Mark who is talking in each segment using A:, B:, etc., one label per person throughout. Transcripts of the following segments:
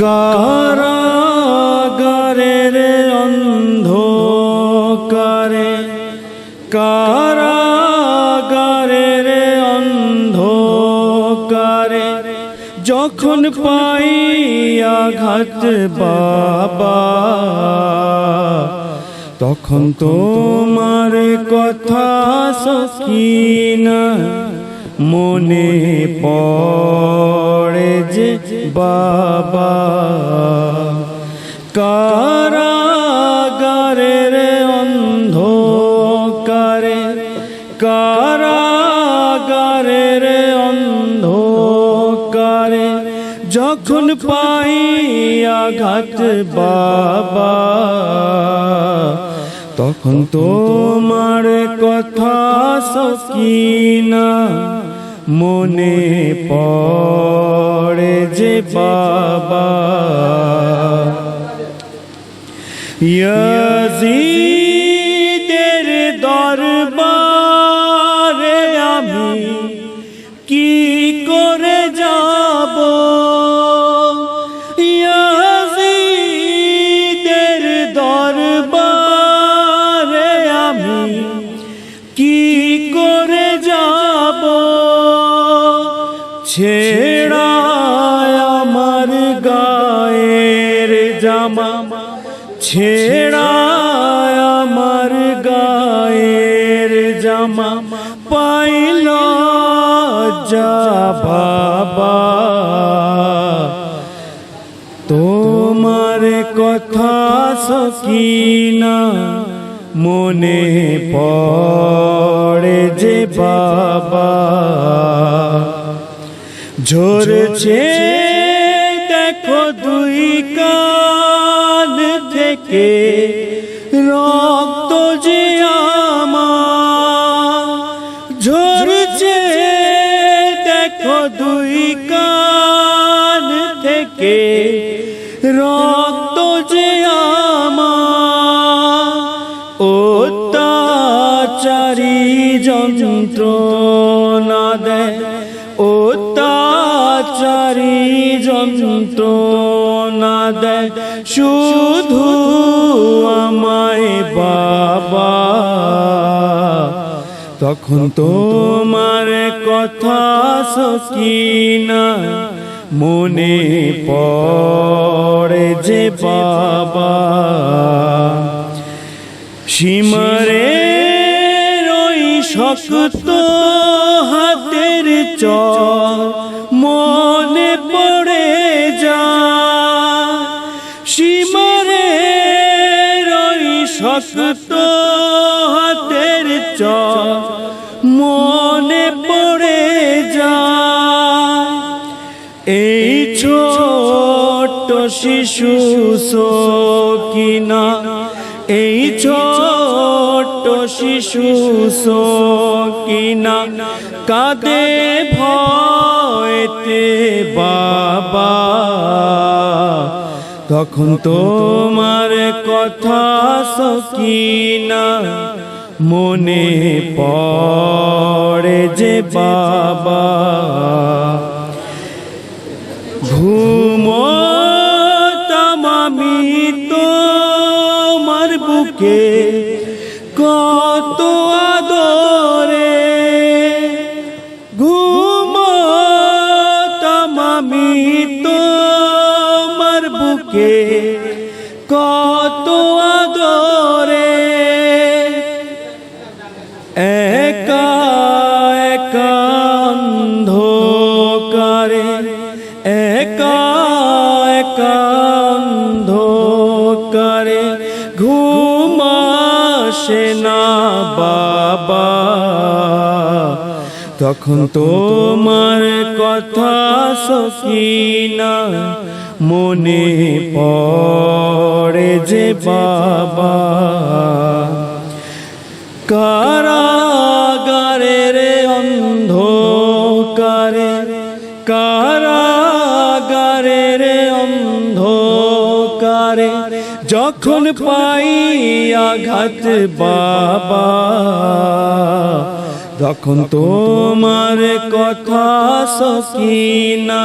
A: কারাগারের অন্ধকারে কারাগারের অন্ধকারে যখন পাই আঘাত বাবা তখন তোমার কথা সকিনা মনে পড়ে। যে বাবা। কারাগারের অন্ধকারে কারাগারের অন্ধকারে যখন পাই আঘাত বাবা, তখন তোমার কথা সকিনা মনে পড়ে। যে বাবা। ইয়াজিদের দরবারে আমি কি করে যাব? ইয়াজিদের দরবারে আমি কি করে যাব? ছেড়া ছেড়া আমার গায়ের জামা পাইল যা বাবা। তোমার কথা সকিনা মনে পড়ে যে বাবা। ঝরছে থেকে রক্ত যে আমার ঝরছে, দেখো দুই কান থেকে। রক্ত যে আমার অত্যাচারী যন্ত্রণা দেয়। অত্যাচারী যন্ত্রণা দেয়। শুধু আমায় বাবা। তখন তোমার কথা সকিনা মনে পড়ে যে বাবা। সীমারে রই শক্ত হাতের চ শক্ত হাতের চ মনে পড়ে যা এই ছোট্ট শিশু সকিনা, এই ছোট্ট শিশু সকিনা কাঁদে ভয়তে বাবা তখন তোমার কথা সকিনা মনে পড়ে যে বাবা। ঘুমতাম আমি তোমার বুকে কত তখন তোমার কথা সকিনা মনে পড়ে যে বাবা। কারাগারের অন্ধকারে কারাগারের অন্ধকারে যখন পাই আঘাত বাবা। যখন তোমার কথা সকিনা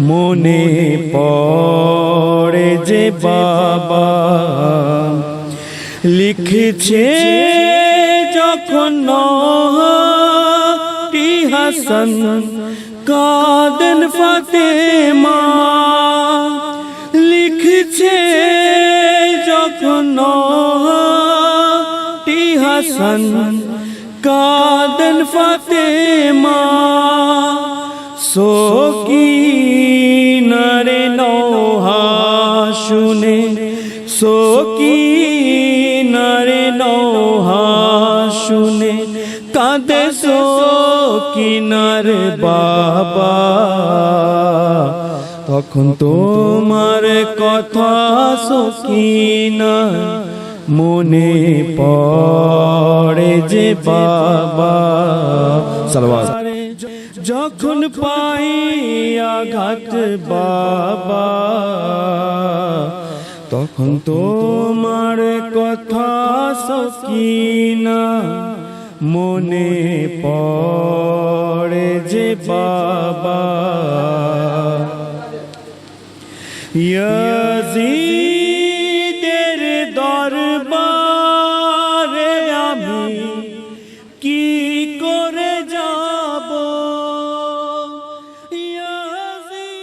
A: মনে পড়ে যে বাবা। লিখছে যখন হাসন কাদন ফাতেমা। লিখছে যখন হাসন কাদন ফাতেমা সকিনারে নৌহা শুনে সকিনারে নৌহা শুনে, কাঁদে সকিনার বাবা। তখন তোমার কথা সকিনা মনে পড়ে যে বাবা। যখন পাই আঘাত বাবা, তখন তোমার কথা সকিনা। মনে পড়ে যে বাবা। ইয়া